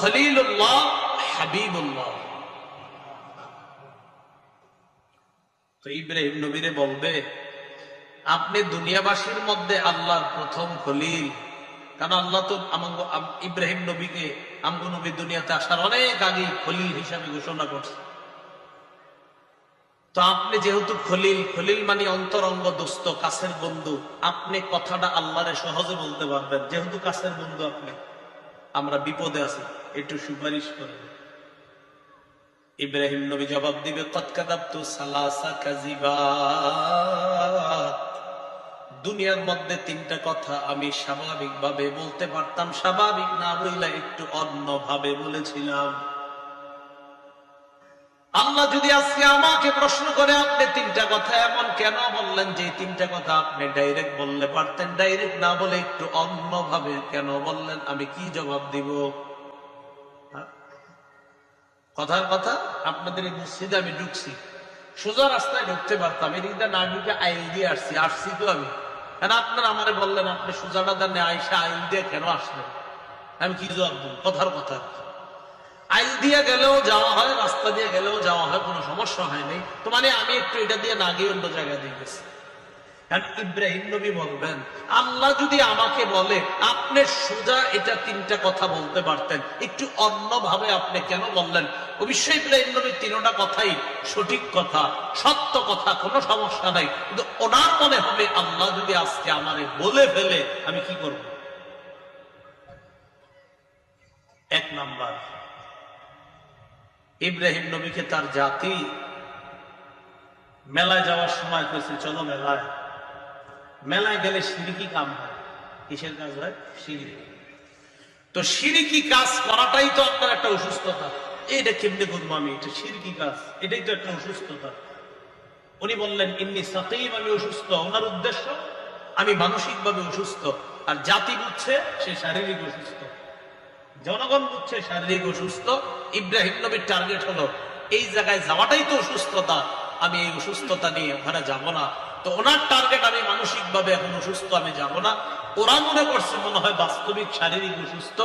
খলিলুল্লাহ, হাবিবুল্লাহ। ইব্রাহিম নবীরে বলবে, আপনি দুনিয়াবাসীর মধ্যে আল্লাহর প্রথম খলিল। কারণ আল্লাহ তো ইব্রাহিম নবীকে আমগো নবী দুনিয়াতে আসার অনেক আগে খলিল হিসাবে ঘোষণা করছে। তো আপনি যেহেতু খলিল খলিল মানে অন্তরঙ্গ দোস্ত, কাছের বন্ধু। আপনি কথাটা আল্লাহরে সহজে বলতে পারবেন। যেহেতু কাছের বন্ধু আপনি। আমরা বিপদে আছি, একটু সুপারিশ করেন ইব্রাহিম নবী জবাব দিবে দুনিয়ার মধ্যে তিনটা কথা আমি স্বাভাবিক ভাবে বলতে পারতাম, স্বাভাবিক না বললে একটু অন্য ভাবে বলেছিলাম। আল্লাহ যদি আজকে আমাকে প্রশ্ন করে, আপনি তিনটা কথা এমন কেন বললেন যে তিনটা কথা আপনি ডাইরেক্ট বললে পারতেন? ডাইরেক্ট না বলে একটু অন্য ভাবে কেন বললেন? আমি কি জবাব দিব? হ্যাঁ? কথার কথা? আপনাদের এই মসজিদে আমি ঢুকছি। সোজা রাস্তায় ঢুকতে পারতাম। এদিকটা না ঢুকে আইল দিয়ে আসছি। আসছি তো আমি। কেন আপনারা আমারে বললেন, আপনি সোজাটা দানে আইসা আইল দিয়ে কেন আসলেন? আমি কি জবাব দিব? কথার কথা আইল দিয়ে গেলেও যাওয়া হয়, রাস্তা দিয়ে গেলেও যাওয়া হয়, কোনো সমস্যা হয়নি। তো মানে আমি একটু এটা দিয়ে না গিয়ে অন্য জায়গায় দিয়ে গেছি। ইব্রাহিম নবী বলবেন, আল্লাহ যদি আমাকে বলে, আপনি সোজা এটা তিনটা কথা বলতে পারতেন, একটু অন্যভাবে আপনি কেন বললেন? অবশ্যই ইব্রাহিম নবীর তিনটা কথাই সঠিক কথা, সত্য কথা, কোনো সমস্যা নাই। কিন্তু ওনার মনে হবে, আল্লাহ যদি আজকে আমারে বলে ফেলে, আমি কি করব? এক নাম্বার ইব্রাহিম নবীকে তার জাতি মেলায় যাওয়ার সময় কইছে, চলো মেলায়। মেলায় গেলে সিঁড়িকি কাম হয়। কিসের কাজ হয়? সিঁড়ি। তো সিঁড়িকি কাজ করাটাই তো আপনার একটা অসুস্থতা। এইটা কেমনে করব আমি? এটা সিঁড়িকি কাজ। এটাই তো একটা অসুস্থতা। উনি বললেন, ইন্নি সাতেইম আমি অসুস্থ। ওনার উদ্দেশ্য, আমি মানসিকভাবে অসুস্থ। আর জাতি বুঝছে, সে শারীরিক অসুস্থ। জনগণ বুঝছে শারীরিক অসুস্থ। ইব্রাহিম নবীর টার্গেট হলো, এই জায়গায় যাওয়াটাই তো অসুস্থতা। আমি এই অসুস্থতা নিয়ে ওখানে যাব না। তো ওনার টার্গেট আমি মানসিক ভাবে এখন অসুস্থ, আমি যাব না। ওরা মনে করছে মনে হয় বাস্তবিক শারীরিক অসুস্থ,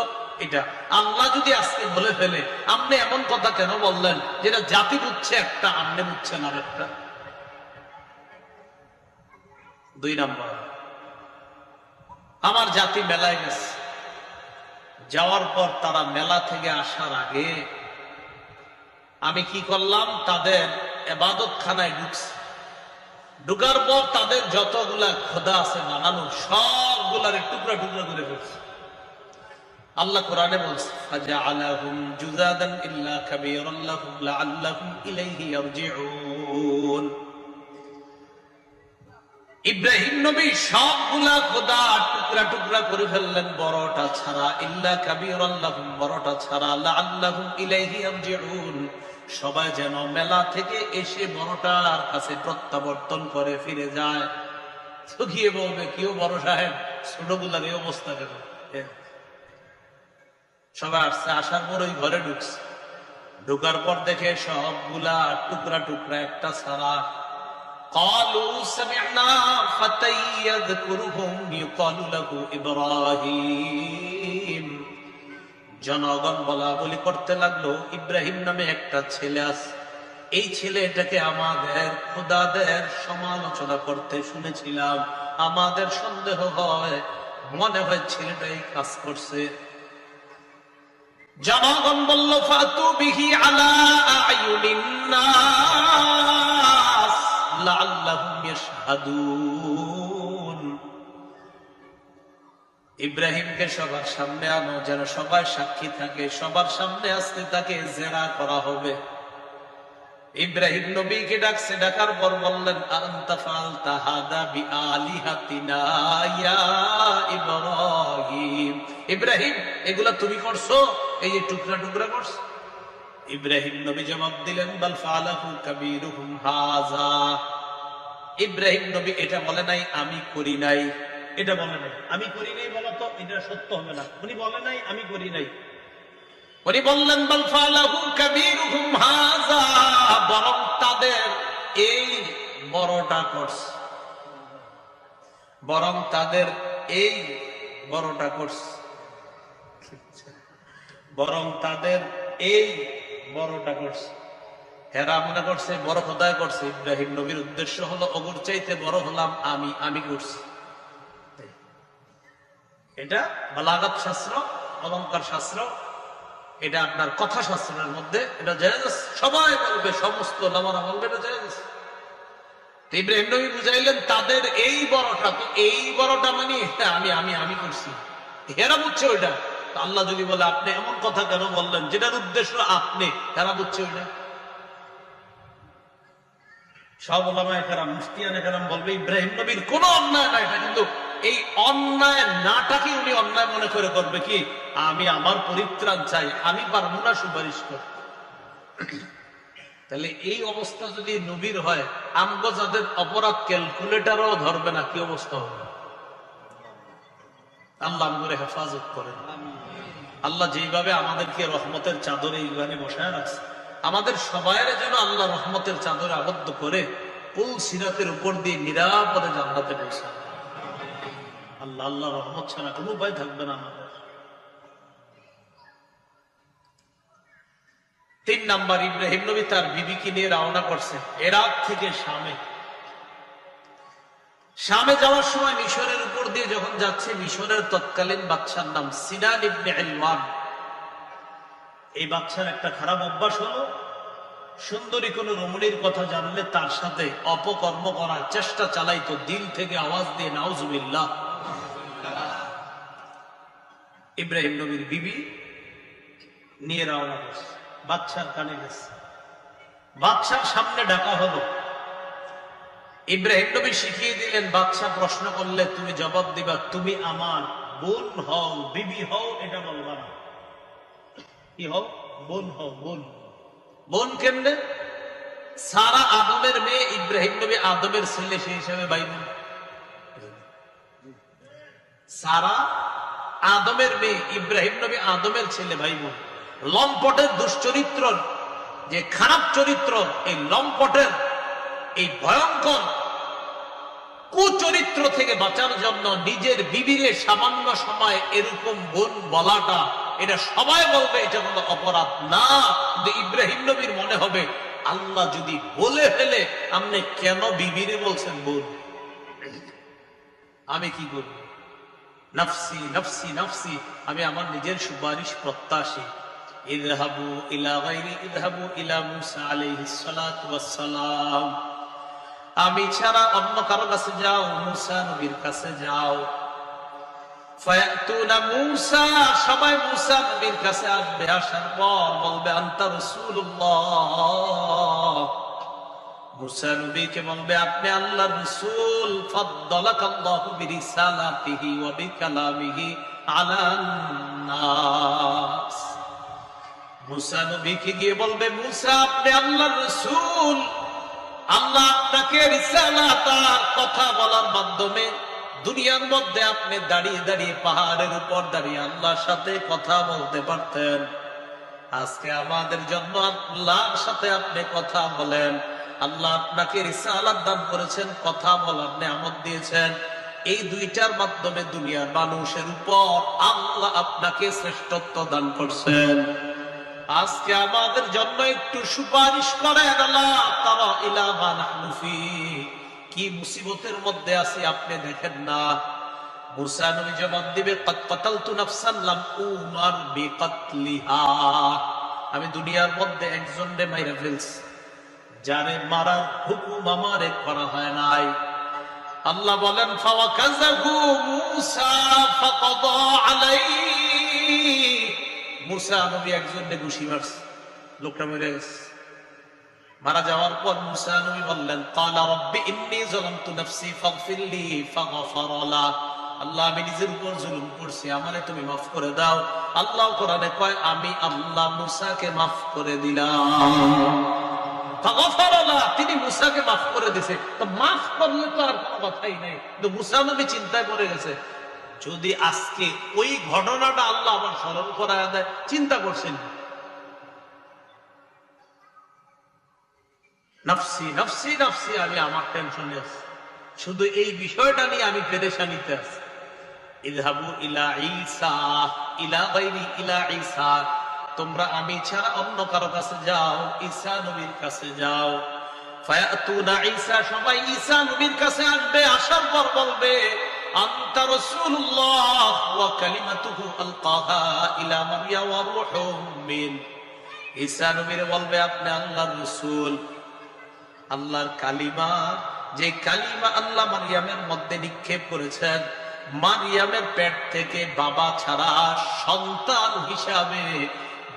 এটা। আল্লাহ যদি আজকে বলে ফেলে, আপনি এমন কথা কেন বললেন যেটা জাতি বুঝছে একটা, আপনি বুঝছেন আর একটা দুই নম্বর, আমার জাতি মেলায় গেছে। যাওয়ার পর তারা মেলা থেকে আসার আগে আমি কি করলাম? তাদের এবাদত খানায় ঢুকছি। ঢুকার পর তাদের যতগুলা খোদা আছে বানানো সবগুলার টুকরা টুকরা করে ফেলছে। আল্লাহ কোরআনে বলছে ইব্রাহিম নবী সবগুলা খোদা টুকরা টুকরা করে ফেললেন, বড়টা ছাড়া। ইল্লা কাবির আল্লাহুম বড়টা ছাড়া। আল্লাহ আল্লাহুম সবাই যেন মেলা থেকে এসে বড়টার কাছে প্রত্যাবর্তন করে ফিরে যায়। বলবে কেউ বড় সাহেব? ছোটগুলার এই অবস্থা কেন? সবাই আসছে, আসার পর ওই ঘরে ঢুকছে। ঢুকার পর দেখে সবগুলা টুকরা টুকরা, একটা ছাড়া। قالوا سمعنا فتى يذكرهم يقال له إبراهيم জনগণ বলা বলি করতে লাগলো ইব্রাহিম নামে একটা ছেলে আছে এই ছেলেটাকে আমাদের খোদাদের সমালোচনা করতে শুনেছিলাম আমাদের সন্দেহ হয় মনে হয় ছেলেটা এই কাজ করছে জনগণ বলল ফাতু বিহি আলা লাআল্লাহুম ইব্রাহিমকে সবার সামনে আনো, যেন সবাই সাক্ষী থাকে, সবার সামনে আসতে তাকে জেরা করা হবে। ইব্রাহিম নবীকে ডাকছে, ডাকার পর বললেন, আন্তা ফালতা হাদা বিআলিহাতিনা ইয়া ইব্রাহিম। ইব্রাহিম, এগুলা তুমি করছ? এই যে টুকরা টুকরা করছ? ইব্রাহিম নবী জবাব দিলেন, বাল ফালাহু হাযা ইব্রাহিম নবী এটা বলে নাই আমি করি নাই। এটা বলে নাই। আমি করি নাই বলা তো এটা সত্য হবে না। উনি বলে নাই আমি করি নাই। উনি বললেন বরং তাদের এই বড়টা করছে বরং তাদের এই বড়টা করছে বরং তাদের এই বড়টা করছে হেরা মনে করছে বড় খোদায় করছে ইব্রাহিম নবীর উদ্দেশ্য হলো অগুর চাইতে বড় হলাম আমি আমি করছি? এটা বালাগাত শাস্ত্র অলঙ্কার শাস্ত্র এটা আপনার কথা শাস্ত্রের মধ্যে এটা আছে। সবাই বলবে সমস্ত লামারা বলবে এটা আছে। ইব্রাহিম নবী বুঝাইলেন তাদের এই বড়টা তো এই বড়টা মানে হ্যাঁ, আমি আমি আমি করছি। হেরা বুঝছে ওইটা। আল্লাহ যদি বলে আপনি এমন কথা কেন বললেন? যেটার উদ্দেশ্য আপনি হেরা বুঝছে ওইটা। সব ওলামায় কেরাম মুফতিয়ানে বলবে, ইব্রাহিম নবীর কোন অন্যায় কিন্তু এই অন্যায় নাটাকে উনি অন্যায় মনে করে করবে কি? আমি আমার পরিত্রাণ চাই, আমি সুপারিশ তাহলে এই অবস্থা যদি নবীর হয়, আমগো অপরাধ ক্যালকুলেটারও ধরবে না, কি অবস্থা হবে? আল্লাহ হেফাজত করেন। আল্লাহ যেইভাবে আমাদেরকে রহমতের চাদরে এইভাবে বসায় রাখছে। আমাদের সবাইয়ের যেন আল্লাহ রহমতের চাদরে আবদ্ধ করে কুল সিরাতের উপর দিয়ে নিরাপদে জান্নাতে বসে আল্লাহ আল্লাহ রহমত ছাড়া কোনো উপায় থাকবে না আমাদের। তিন নাম্বার, ইব্রাহিম নবী তার বিবিকে নিয়ে রওনা করছে। এরাক থেকে শামে। শামে যাওয়ার সময় মিশরের উপর দিয়ে যখন যাচ্ছে, মিশরের তৎকালীন বাচ্চার নাম সিনান ইবনে ইলমান এই বাচ্চার একটা খারাপ অভ্যাস হলো, সুন্দরী কোন রমণীর কথা জানলে তার সাথে অপকর্ম করার চেষ্টা চালাইতো, দিল থেকে আওয়াজ দিয়ে, নাউজুবিল্লাহ। ইব্রাহিম নবীর বিবি নিয়ে রওনা করছে বাচ্চার কানে গেছে। বাচ্চার সামনে ডাকা হলো। ইব্রাহিম নবী শিখিয়ে দিলেন, বাচ্চা প্রশ্ন করলে তুমি জবাব দিবা, তুমি আমার বোন হও, বিবি হও, এটা বলবা না। কি হও? বোন হও বোন বোন কেমনে? সারা আদমের মেয়ে ইব্রাহিম নবী আদমের ছেলে সেই হিসাবে ভাই বোন সারা আদমের মেয়ে ইব্রাহিম নবী আদমের ছেলে ভাই বোন লম্পটের দুশ্চরিত্র, যে খারাপ চরিত্র, এই লম্পটের এই ভয়ঙ্কর কুচরিত্র থেকে বাঁচার জন্য নিজের বিবিরে সামান্য সময় এরকম বোন বলাটা এটা সবাই বলবে, এটা কোনো অপরাধ না। কিন্তু ইব্রাহিম নবীর মনে হবে, আল্লাহ যদি বলে ফেলে, আপনি কেন বিবিরে বলছেন বোন আমি কি করব নফসি নফসি নফসি, আমি আমার নিজের সুপারিশ প্রত্যাশী। ইদহাবু ইলা গাইরি ইদহাবু ইলা মুসা আলাইহিস সালাতু ওয়াস সালাম আমি ছাড়া অন্য কারও কাছে যাও, মুসা নবীর কাছে যাও। সবাই বলবে মুসা আপনি আল্লাহর রাসূল, ফাদ্দালাকাল্লাহু বিরিসালাতিহি ওয়া বিকালামিহি আলান গিয়ে বলবে, মুসা, আপনি আল্লাহর রাসূল, আল্লাহ আপনাকে আর কথা বলার মাধ্যমে দুনিয়ার মধ্যে আপনি দাঁড়িয়ে দাঁড়িয়ে পাহাড়ের উপর দাঁড়িয়ে আল্লাহর সাথে কথা বলতে পারতেন। আজকে আমাদের জন্য আল্লাহর সাথে আপনি কথা বলেন। আল্লাহ আপনাকে রিসালাত দান করেছেন, কথা বলার নিয়ামত দিয়েছেন। এই দুইটার মাধ্যমে দুনিয়ার মানুষের উপর আল্লাহ আপনাকে শ্রেষ্ঠত্ব দান করছেন। আজকে আমাদের জন্য একটু সুপারিশ করেন আল্লাহ। নাহনু ফি। কি মুসিবতের মধ্যে আছি আপনি দেখেন না। দিবে আমি দুনিয়ার মধ্যে একজন যারে মারার হুকুম আমারে করা হয় নাই। আল্লাহ বলেন মূসা নবী একজনকে ঘুষি মারছে, লোকটা মরে গেছে। মারা যাওয়ার পর মুসা নবী বললেন, কালা রব্বি ইন্নী যালামতু নাফসি ফাগফিরলি ফাগফারা লা আল্লাহ, আমি নিজের উপর জুলুম করছি, আমারে তুমি মাফ করে দাও। আল্লাহ কোরআনে কয়, আমি আল্লাহ মুসাকে মাফ করে দিলাম। তিনি মুসাকে মাফ করে দিছে। তো মাফ করলে তো আর কোনো কথাই নাই। কিন্তু মুসা নবী চিন্তায় পড়ে গেছে, যদি আজকে ওই ঘটনাটা আল্লাহ আবার স্মরণ করা দেয়, চিন্তা করছেন নফসি নফসি নফসি, আমি আমার টেনশনে আছি। শুধু এই বিষয়টা নিয়ে আমি পেরেশানিতে আছি। ইদহাবু ইলা ইলা গায়রি ইলা তোমরা আমি ছাড়া অন্য কারও কাছে যাও নবীর কাছে যাও। ফায়াতুনা সবাই নবীর কাছে আসবে, আসার পর বলবে রাসূলুল্লাহ, ওয়া কালিমাতুহু আলকাহা ইলা মারইয়া ওয়া রূহুম মিন। নবীর বলবে, আপনি আল্লাহর রাসূল। আল্লাহর কালিমা, যে কালিমা আল্লাহ মারিয়ামের মধ্যে নিক্ষেপ করেছেন, মারিয়ামের পেট থেকে বাবা ছাড়া সন্তান হিসাবে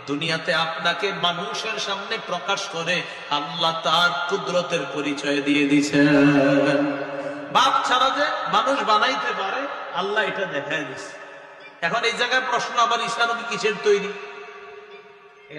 দুনিয়াতে আপনাকে মানুষের সামনে প্রকাশ করে আল্লাহ তার কুদরতের পরিচয় দিয়ে দিছেন বাপ ছাড়া যে মানুষ বানাইতে পারে, আল্লাহ এটা দেখায় দিচ্ছে এখন এই জায়গায় প্রশ্ন আবার নবী কিসের তৈরি?